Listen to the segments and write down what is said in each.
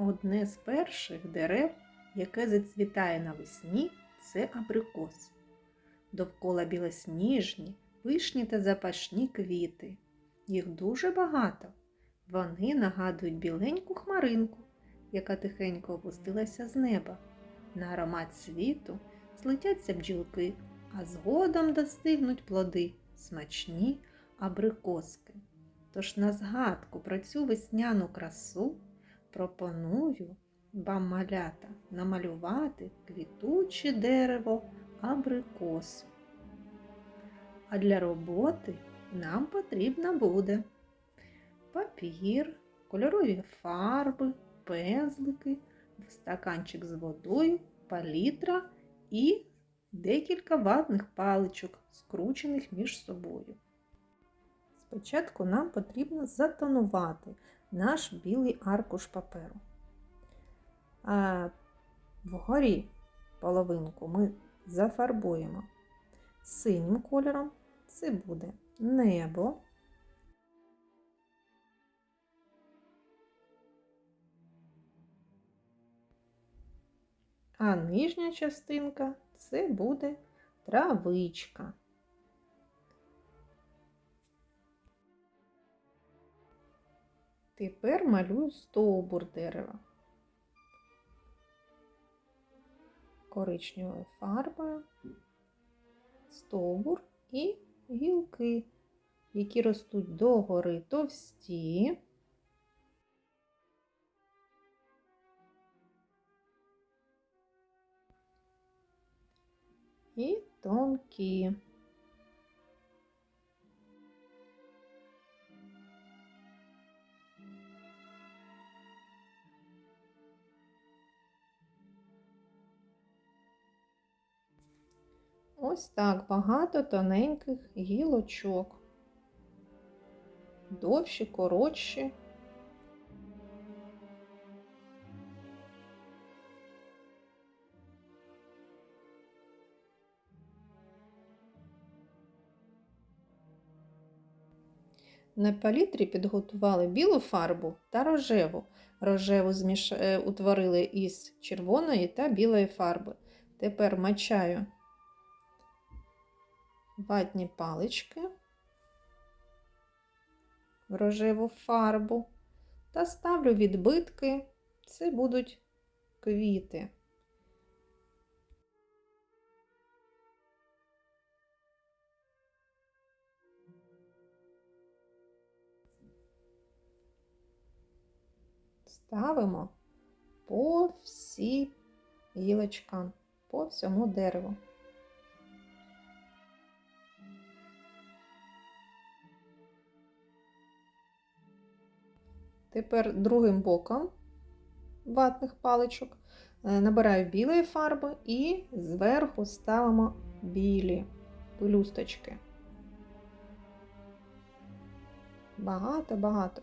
Одне з перших дерев, яке зацвітає навесні, це абрикос. Довкола білосніжні, пишні та запашні квіти. Їх дуже багато. Вони нагадують біленьку хмаринку, яка тихенько опустилася з неба. На аромат світу злетяться бджілки, а згодом достигнуть плоди, смачні абрикоски. Тож на згадку про цю весняну красу пропоную вам малята намалювати квітуче дерево абрикосу. А для роботи нам потрібно буде папір, кольорові фарби, пензлики, стаканчик з водою, палітра і декілька ватних паличок, скручених між собою. Спочатку нам потрібно затонувати наш білий аркуш паперу. А вгорі половинку ми зафарбуємо синім кольором. Це буде небо. А нижня частинка це буде травичка. Тепер малюю стовбур дерева. Коричневою фарбою, стовбур і гілки, які ростуть догори товсті. І тонкі. Ось так багато тоненьких гілочок. Довші, коротші. На палітрі підготували білу фарбу та рожеву. Рожеву зміш... е, утворили із червоної та білої фарби. Тепер мачаю ватні палички в рожеву фарбу та ставлю відбитки. Це будуть квіти. Ставимо по всі гілочкам, по всьому дереву. Тепер другим боком ватних паличок е, набираю білої фарби і зверху ставимо білі пелюсточки. Багато-багато.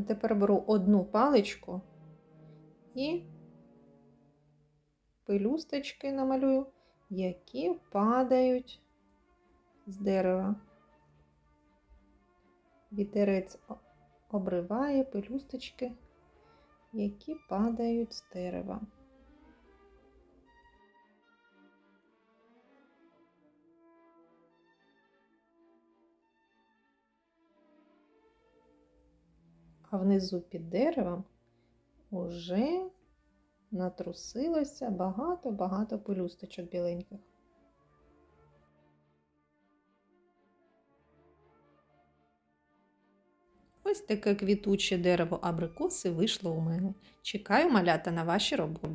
Тепер беру одну паличку і пелюсточки намалюю, які падають з дерева. Вітерець обриває пелюсточки, які падають з дерева. А внизу під деревом уже натрусилося багато-багато пелюсточок біленьких. Ось таке квітуче дерево абрикоси вийшло у мене. Чекаю малята на ваші роботи.